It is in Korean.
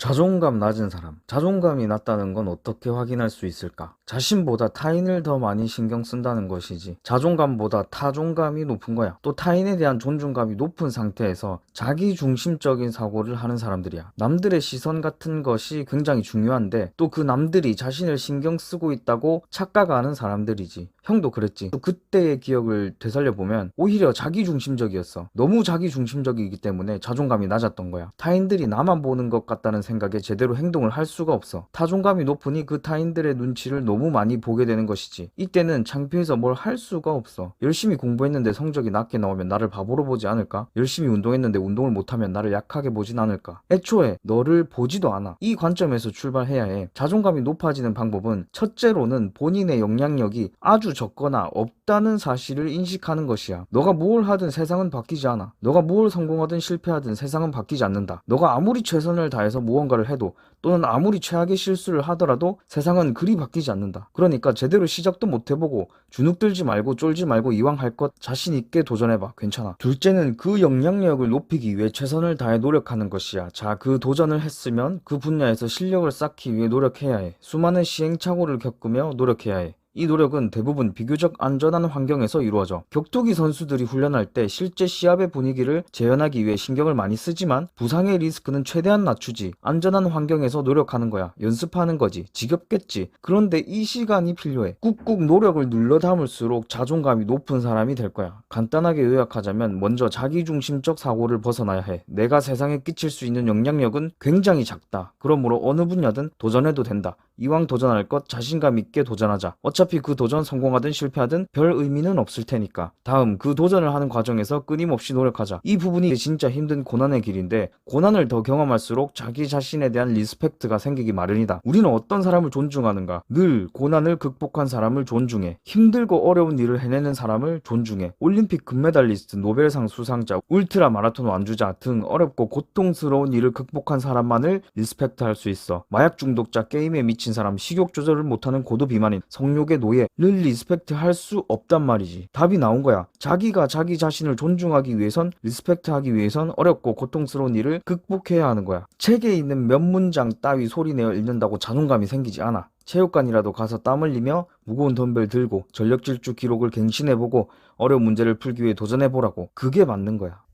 자존감 낮은 사람. 자존감이 낮다는 건 어떻게 확인할 수 있을까? 자신보다 타인을 더 많이 신경 쓴다는 것이지. 자존감보다 타존감이 높은 거야. 또 타인에 대한 존중감이 높은 상태에서 자기 중심적인 사고를 하는 사람들이야. 남들의 시선 같은 것이 굉장히 중요한데 또 그 남들이 자신을 신경 쓰고 있다고 착각하는 사람들이지. 형도 그랬지. 또 그때의 기억을 되살려 보면 오히려 자기 중심적이었어. 너무 자기 중심적이기 때문에 자존감이 낮았던 거야. 타인들이 나만 보는 것 같다는 생각에 제대로 행동을 할 수가 없어. 타존감이 높으니 그 타인들의 눈치를 너무 많이 보게 되는 것이지. 이때는 창피해서 뭘 할 수가 없어. 열심히 공부했는데 성적이 낮게 나오면 나를 바보로 보지 않을까? 열심히 운동했는데 운동을 못하면 나를 약하게 보진 않을까? 애초에 너를 보지도 않아. 이 관점에서 출발해야 해. 자존감이 높아지는 방법은 첫째로는 본인의 영향력이 아주 적거나 없다는 사실을 인식하는 것이야. 너가 뭘 하든 세상은 바뀌지 않아. 너가 뭘 성공하든 실패하든 세상은 바뀌지 않는다. 너가 아무리 최선을 다해서 무언가를 해도 또는 아무리 최악의 실수를 하더라도 세상은 그리 바뀌지 않는다. 그러니까 제대로 시작도 못 해보고 주눅 들지 말고 쫄지 말고 이왕 할 것 자신 있게 도전해봐. 괜찮아. 둘째는 그 영향력을 높이기 위해 최선을 다해 노력하는 것이야. 자, 그 도전을 했으면 그 분야에서 실력을 쌓기 위해 노력해야 해. 수많은 시행착오를 겪으며 노력해야 해. 이 노력은 대부분 비교적 안전한 환경에서 이루어져. 격투기 선수들이 훈련할 때 실제 시합의 분위기를 재현하기 위해 신경을 많이 쓰지만 부상의 리스크는 최대한 낮추지. 안전한 환경에서 노력하는 거야. 연습하는 거지. 지겹겠지. 그런데 이 시간이 필요해. 꾹꾹 노력을 눌러 담을수록 자존감이 높은 사람이 될 거야. 간단하게 요약하자면 먼저 자기중심적 사고를 벗어나야 해. 내가 세상에 끼칠 수 있는 영향력은 굉장히 작다. 그러므로 어느 분야든 도전해도 된다. 이왕 도전할 것 자신감 있게 도전하자. 어차피 그 도전 성공하든 실패하든 별 의미는 없을 테니까. 다음 그 도전을 하는 과정에서 끊임없이 노력하자. 이 부분이 진짜 힘든 고난의 길인데 고난을 더 경험할수록 자기 자신에 대한 리스펙트가 생기기 마련이다. 우리는 어떤 사람을 존중하는가? 늘 고난을 극복한 사람을 존중해. 힘들고 어려운 일을 해내는 사람을 존중해. 올림픽 금메달리스트, 노벨상 수상자, 울트라 마라톤 완주자 등 어렵고 고통스러운 일을 극복한 사람만을 리스펙트할 수 있어. 마약 중독자, 게임에 미친 사람, 식욕 조절을 못하는 고도 비만인, 성욕의 노예를 리스펙트 할 수 없단 말이지. 답이 나온 거야. 자기가 자기 자신을 존중하기 위해선, 리스펙트 하기 위해선 어렵고 고통스러운 일을 극복해야 하는 거야. 책에 있는 몇 문장 따위 소리내어 읽는다고 자존감이 생기지 않아. 체육관이라도 가서 땀 흘리며 무거운 덤벨 들고 전력 질주 기록을 갱신해보고 어려운 문제를 풀기 위해 도전해보라고. 그게 맞는 거야.